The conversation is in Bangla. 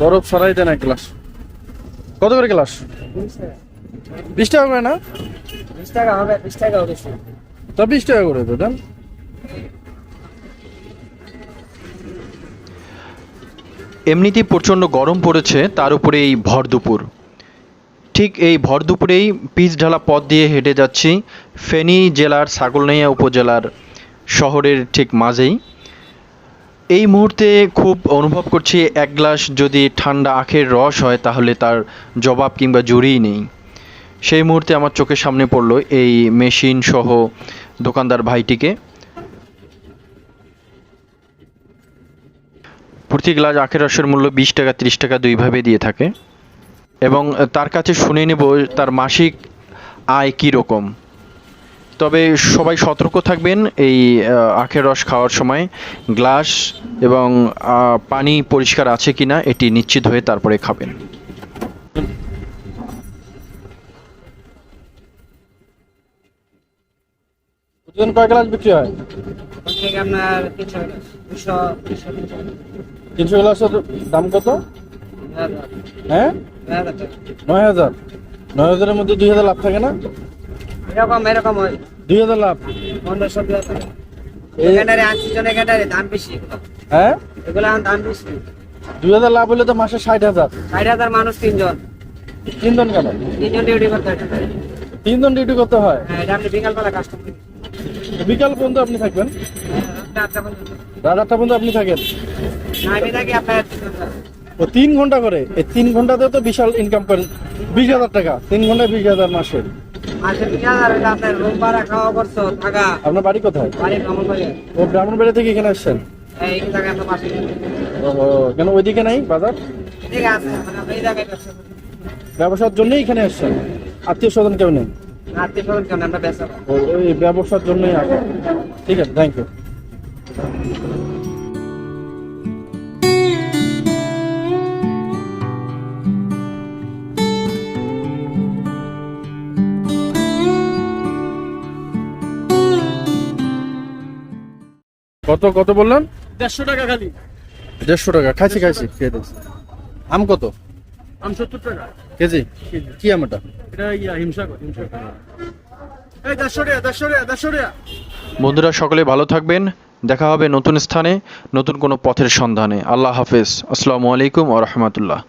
বরফ সরাই দেন এক গ্লাস। কত করে গ্লাস? বিশ টাকা করে না? বিশ টাকা হবে বিশ টাকা হবে তা বিশ টাকা করে তো দেন। এমনিতেই প্রচণ্ড গরম পড়েছে তার উপরে এই ভর দুপুর। ঠিক এই ভর দুপুরেই পিচ ঢালা পথ দিয়ে হেঁটে যাচ্ছি ফেনী জেলার ছাগলনাইয়া উপজেলার শহরের ঠিক মাঝেই। এই মুহূর্তে খুব অনুভব করছি এক গ্লাস যদি ঠান্ডা আখের রস হয়, তাহলে তার জবাব কিংবা জুড়িই নেই। সেই মুহূর্তে আমার চোখের সামনে পড়ল এই মেশিন সহ দোকানদার ভাইটিকে। প্রতি গ্লাস আখের রসের মূল্য বিশ টাকা, ত্রিশ টাকা দুইভাবে দিয়ে থাকে। এবং তার কাছে শুনে নেব তার মাসিক আয় কী রকম। তবে সবাই সতর্ক থাকবেন এই আখের রস খাওয়ার সময়। গ্লাস এবং পানি পরিষ্কার আছে কিনা এটি নিশ্চিত হয়ে তারপরে খাবেন। প্রতিদিন কয় গ্লাস বিক্রি হয়? আপনার তিনশো গ্লাসের দাম কত? হ্যাঁ? নয় হাজার। নয় হাজারের মধ্যে দুই হাজার লাভ থাকে না? এরকম এরকম হয় দুই হাজার লাভ। পনেরোশো দুই হাজার এই- এখানটারে আশি জন এখানটারে দাম বেশি। হ্যাঁ? এগুলো এখন দাম বেশি। দুই হাজার লাভ হলে তো মাসে ষাট হাজার। ষাট হাজার মানুষ তিনজন। তিনজন কেন? তিনজন ডিউটি করতে হয় তিনজন ডিউটি করতে হয়? হ্যাঁ এটা আপনি বিকালবেলা কাস্টমার বিকাল পর্যন্ত আপনি থাকবেন? রাত আটটা পর্যন্ত আপনি থাকেন? আমি থাকি আপনার ও তিন ঘণ্টা করে? এই তিন ঘন্টাতে তো বিশাল ইনকাম করেন বিশ হাজার টাকা। তিন ঘন্টায় বিশ হাজার মাসে। আপনার খাওয়া খরচ আপনার বাড়ি কোথায়? ও ব্রাহ্মণবাড়ি থেকে এখানে আসছেন? ও কেন ওইদিকে নাই বাজার? ব্যবসার জন্যই এখানে আসছেন? আত্মীয় স্বজন কেউ নেই? আত্মীয় স্বজন আমরা ব্যবসা ওই ব্যবসার জন্যই আসেন ঠিক আছে থ্যাংক ইউ কত কত বললেন? দেড়শো টাকা খালি। দেড়শো টাকা খাইছি খাইছি খেয়ে দিয়েছি আম কত? আম সত্তর টাকা। কেজি? কি আম এটা? এটা ইয়া হিংসা কর এই দেড়শো টাকা দেড়শো টাকা দেড়শো টাকা। বন্ধুরা সকলে ভালো থাকবেন। দেখা হবে নতুন স্থানে নতুন কোনো পথের সন্ধানে। আল্লাহ হাফেজ। আসসালামু আলাইকুম ও রহমতুল্লাহ।